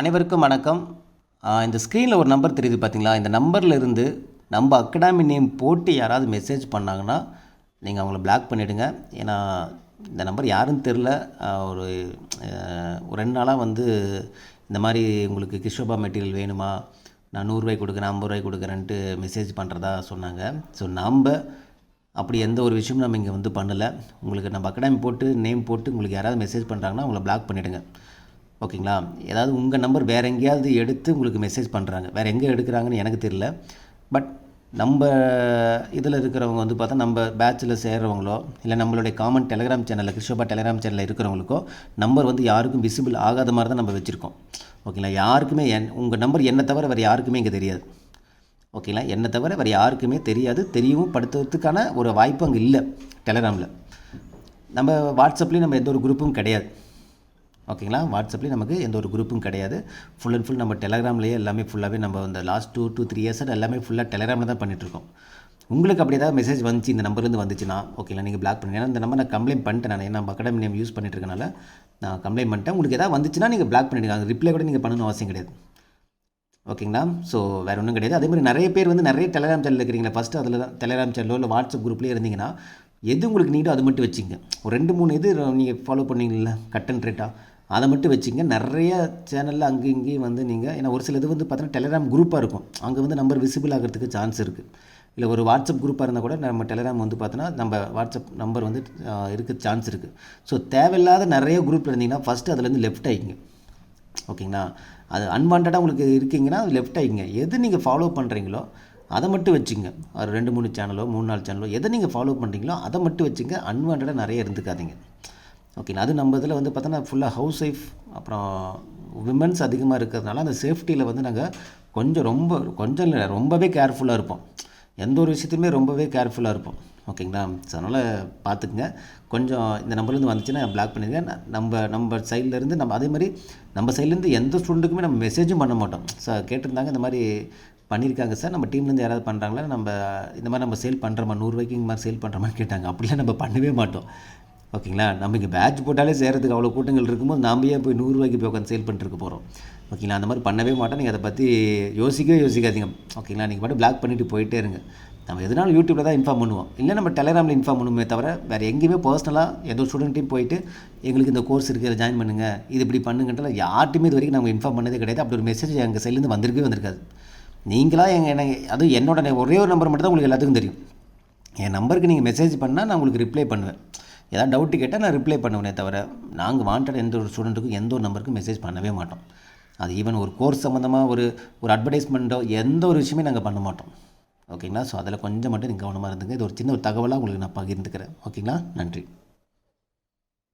அனைவருக்கும் வணக்கம். இந்த ஸ்க்ரீனில் ஒரு நம்பர் தெரியுது பார்த்தீங்களா இந்த நம்பரில் இருந்து நம்ம அகாடமி நேம் போட்டு யாராவது மெசேஜ் பண்ணாங்கன்னா நீங்கள் அவங்கள பிளாக் பண்ணிவிடுங்க ஏன்னா இந்த நம்பர் யாருன்னு தெரில ஒரு ஒரு ரெண்டு நாளாக வந்து இந்த மாதிரி உங்களுக்கு கிஷோபா மெட்டீரியல் வேணுமா? நான் நூறுரூவாய் கொடுக்குறேன் ஐம்பது ரூபாய் கொடுக்குறேன்ட்டு மெசேஜ் பண்ணுறதா சொன்னாங்க. ஸோ நம்ம அப்படி எந்த ஒரு விஷயமும் நம்ம இங்கே வந்து பண்ணலை. உங்களுக்கு நம்ம அகாடமி போட்டு நேம் போட்டு உங்களுக்கு யாராவது மெசேஜ் பண்ணுறாங்கன்னா அவங்கள பிளாக் பண்ணிவிடுங்க ஓகேங்களா? ஏதாவது உங்கள் நம்பர் வேறு எங்கேயாவது எடுத்து உங்களுக்கு மெசேஜ் பண்ணுறாங்க வேறு எங்கே எடுக்கிறாங்கன்னு எனக்கு தெரியல. பட் நம்ம இதில் இருக்கிறவங்க வந்து பார்த்தா நம்ம பேட்சில் சேர்கிறவங்களோ இல்லை நம்மளுடைய காமன் டெலகிராம் சேனலில் கிருஷ்ணபா டெலகிராம் சேனலில் இருக்கிறவங்களுக்கோ நம்பர் வந்து யாருக்கும் விசிபிள் ஆகாத மாதிரி தான் நம்ம வச்சுருக்கோம். ஓகேங்களா? யாருக்குமே என் உங்கள் நம்பர் என்னை தவிர வேறு யாருக்குமே இங்கே தெரியாது. ஓகேங்களா? என்னை தவிர வேறு யாருக்குமே தெரியாது. தெரியவும் படுத்துறதுக்கான ஒரு வாய்ப்பு அங்கே இல்லை டெலகிராமில் நம்ம வாட்ஸ்அப்லேயும் நம்ம எந்த ஒரு குரூப்பும் கிடையாது. ஓகேங்களா? வாட்ஸ்அப்லேயும் நமக்கு எந்த ஒரு குரூப்பும் கிடையாது. ஃபுல் அண்ட் ஃபுல் நம்ம டெலகிராம்லேயே எல்லாமே ஃபுல்லாகவே நம்ம இந்த லாஸ்ட் டூ டூ த்ரீ இயர்ஸாக எல்லாமே ஃபுல்லாக டெலகிராமில் தான் பண்ணிகிட்ருக்கோம் உங்களுக்கு அப்படி ஏதாவது மெசேஜ் வந்துச்சு இந்த நம்பர்லேருந்து வந்துச்சுன்னா ஓகேங்களா நீங்கள் பிளாக் பண்ணுங்க. ஏன்னா இந்த நம்பர் நான் கம்ப்ளைண்ட் பண்ணிட்டேன் நான். ஏன்னா அகாடமி நேம் யூஸ் பண்ணிட்டு இருக்கனால நான் கம்ப்ளைண்ட் பண்ணிட்டேன். உங்களுக்கு ஏதாவது வந்துச்சுன்னா நீங்கள் பிளாக் பண்ணிடுங்க. அது ரிப்ளை கூட நீங்கள் பண்ணணும் அவசியம் கிடையாது. ஓகேங்களா? ஸோ வேறு ஒன்றும் கிடையாது. அதே மாதிரி நிறைய பேர் வந்து நிறைய டெலகிராம் சேனல் இருக்கிறீங்களா ஃபஸ்ட்டு அதில் தான் டெலகிராம் சேனலோ இல்லை வாட்ஸ்அப் குரூப்லேயே இருந்தீங்கன்னா எது உங்களுக்கு நீடோ அது மட்டும் வச்சுங்க. ஒரு ரெண்டு மூணு இது நீங்கள் ஃபாலோ பண்ணிங்களா கட் அண்ட் ரேட்டாக அதை மட்டும் வச்சுங்க. நிறைய சேனலில் அங்கே இங்கேயும் வந்து நீங்கள் ஏன்னா ஒரு சில இது வந்து பார்த்தீங்கன்னா டெலிகிராம் குரூப்பாக இருக்கும். அங்கே வந்து நம்பர் விசிபிள் ஆகிறதுக்கு சான்ஸ் இருக்குது இல்லை ஒரு வாட்ஸ்அப் குரூப்பாக இருந்தால் கூட நம்ம டெலிகிராம் வந்து பார்த்தோன்னா நம்ம வாட்ஸ்அப் நம்பர் வந்து இருக்க சான்ஸ் இருக்குது ஸோ தேவையில்லாத நிறைய குரூப்பில் இருந்தீங்கன்னா ஃபஸ்ட்டு அதுலேருந்து லெஃப்ட் ஆகிங்க ஓகேங்களா? அது அன்வான்டாக உங்களுக்கு இருக்கீங்கன்னா அது லெஃப்ட் ஆகிங்க எது நீங்கள் ஃபாலோ பண்ணுறீங்களோ அதை மட்டும் வச்சுங்க. ஒரு ரெண்டு மூணு சேனலோ மூணு நாலு சேனலோ எதை நீங்கள் ஃபாலோ பண்ணுறீங்களோ அதை மட்டும் வச்சுங்க. அன்வான்டாக நிறைய இருந்துக்காதீங்க. ஓகேங்களா அது நம்ம இதில் வந்து பார்த்தோன்னா ஃபுல்லாக ஹவுஸ் ஒய்ஃப் அப்புறம் விமன்ஸ் அதிகமாக இருக்கிறதுனால அந்த சேஃப்டியில் வந்து நாங்கள் கொஞ்சம் ரொம்ப கொஞ்சம் இல்லை ரொம்பவே கேர்ஃபுல்லாக இருப்போம். எந்த ஒரு விஷயத்துலையுமே ரொம்பவே கேர்ஃபுல்லாக இருப்போம். ஓகேங்களா ஸோ அதனால் பார்த்துக்குங்க. கொஞ்சம் இந்த நம்பர்லேருந்து வந்துச்சுன்னா பிளாக் பண்ணிடுங்க நம்ம நம்ம சைட்லேருந்து நம்ம அதே மாதிரி நம்ம சைட்லேருந்து எந்த ஸ்டூடெண்ட்டுக்குமே நம்ம மெசேஜும் பண்ண மாட்டோம். சார் கேட்டிருந்தாங்க இந்த மாதிரி பண்ணியிருக்காங்க சார் நம்ம டீம்லேருந்து யாராவது பண்ணுறாங்களா நம்ம இந்த மாதிரி நம்ம சேல் பண்ணுறோமா நூறுரூவாய்க்கு இந்த மாதிரி சேல் பண்ணுறோமான்னு கேட்டாங்க. அப்படிலாம் நம்ம பண்ணவே மாட்டோம். ஓகேங்களா? நம்ம இங்கே பேட்ச் போட்டாலே சேர்றதுக்கு அவ்வளோ கூட்டங்கள் இருக்கும்போது நாம ஏன் போய் நூறுரூவாய்க்கு போய் உட்காந்து சேல் பண்ணிட்டு போகிறோம் ஓகேங்களா? அந்த மாதிரி பண்ணவே மாட்டோம். நீங்கள் அதை பற்றி யோசிக்கவே யோசிக்காதீங்க. ஓகேங்களா? நீங்கள் மட்டும் பிளாக் பண்ணிட்டு போயிட்டே இருங்க. நம்ம எதனாலும் யூடியூப்பில் தான் இன்ஃபார்ம் பண்ணுவோம். இல்லை நம்ம டெலகிராமில் இன்ஃபார்ம் பண்ணுமே தவிர வேறு எங்கேயுமே பர்சனலாக ஏதோ ஸ்டூடெண்ட்டையும் போயிட்டு எங்களுக்கு இந்த கோர்ஸ் இருக்குது ஜாயின் பண்ணுங்கள் இது இப்படி பண்ணுங்கன்றல யார்ட்டுமே இது வரைக்கும் நம்ம இன்ஃபார்ம் பண்ணதே கிடையாது. அப்படி ஒரு மெசேஜ் எங்கள் சைட்லேருந்து வந்திருக்கவே வந்திருக்காது. நீங்களாக எங்கள் எனக்கு அதுவும் என்னோட ஒரே ஒரு நம்பர் மட்டும் தான் உங்களுக்கு எல்லாத்துக்கும் தெரியும். என் நம்பருக்கு நீங்கள் மெசேஜ் பண்ணால் நான் உங்களுக்கு ரிப்ளை பண்ணுவேன். ஏதாவது டவுட்டு கேட்டால் நான் ரிப்ளை பண்ணுவேனே தவிர நாங்கள் வாண்டட் எந்த ஒரு ஸ்டூடெண்ட்டுக்கும் எந்த ஒரு நம்பருக்கும் மெசேஜ் பண்ணவே மாட்டோம். அது ஈவன் ஒரு கோர்ஸ் சம்மந்தமாக ஒரு ஒரு அட்வர்டைஸ்மெண்ட்டோ எந்த ஒரு விஷயமே நாங்கள் பண்ண மாட்டோம். ஓகேங்களா ஸோ அதில் கொஞ்சம் மட்டும் நீங்கள் கவனமாக இருந்துங்க. இது ஒரு சின்ன ஒரு தகவலாக உங்களுக்கு நான் பகிர்ந்துக்கிறேன். ஓகேங்களா நன்றி.